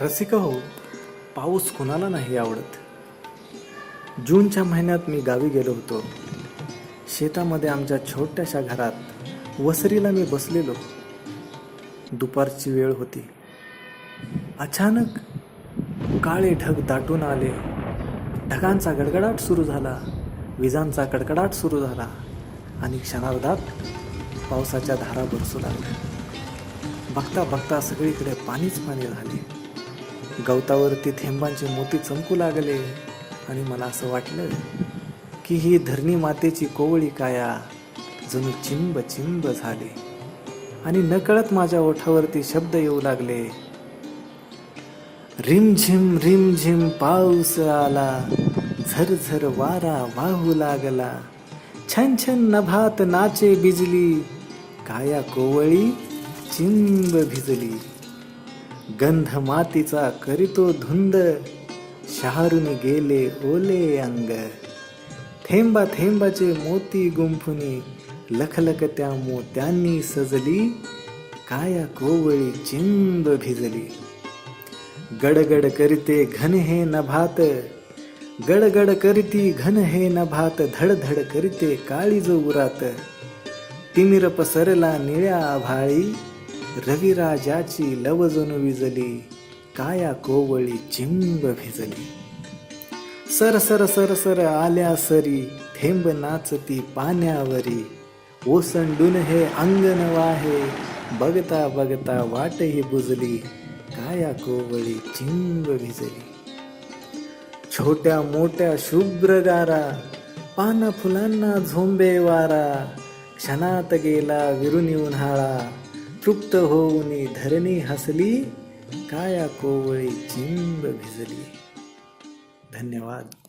रसिक हो पाऊस कोणाला नाही आवडत. जूनच्या महिन्यात मी गावी गेलो होतो. शेतामध्ये आमच्या छोट्याशा घरात वसरीला मी बसलेलो. दुपारची वेळ होती. अचानक काळे ढग दाटून आले. ढगांचा गडगडाट सुरू झाला. विजांचा कडकडाट सुरू झाला. आणि क्षणार्धात पावसाच्या धारा बरसू लागल्या. बघता बघता सगळीकडे पाणीच पाणी झाले गवतावरती थेंबांचे मोती चमकू लागले आणि मला असं वाटलं की ही धरणी मातेची कोवळी काया जणू चिंब चिंब झाली. आणि नकळत माझ्या ओठावरती शब्द येऊ लागले. रिमझिम रिमझिम पाऊस आला झरझर वारा वाहू लागला. छन छन नभात नाचे बिजली काया कोवळी चिंब भिजली. गंध मातीचा करीतो धुंद शहारून गेले ओले अंग. थेंबा थेंबाचे मोती गुंफुनी लखलख त्या मोत्यांनी सजली काया कोवळी चिंब भिजली. गडगड करीते घन हे नभात गडगड करीती घन हे नभात धडधड करीते जो उरात. तिमिर पसरला निळ्या आभाळी रविराजाची लवजून विजली काया कोवळी चिंब भिजली. सर सर सर सर आल्या सरी थेंब नाचती पाण्यावरी. ओसंडून हे अंगण वाहे बघता बघता वाटही बुजली काया कोवळी चिंब भिजली. छोट्या मोठ्या शुभ्र गारा पान फुलांना झोंबे वारा क्षणात गेला विरुनी उन्हाळा. तृप्त होऊन धरणी हसली काया कोवळी चिंब भिजली. धन्यवाद.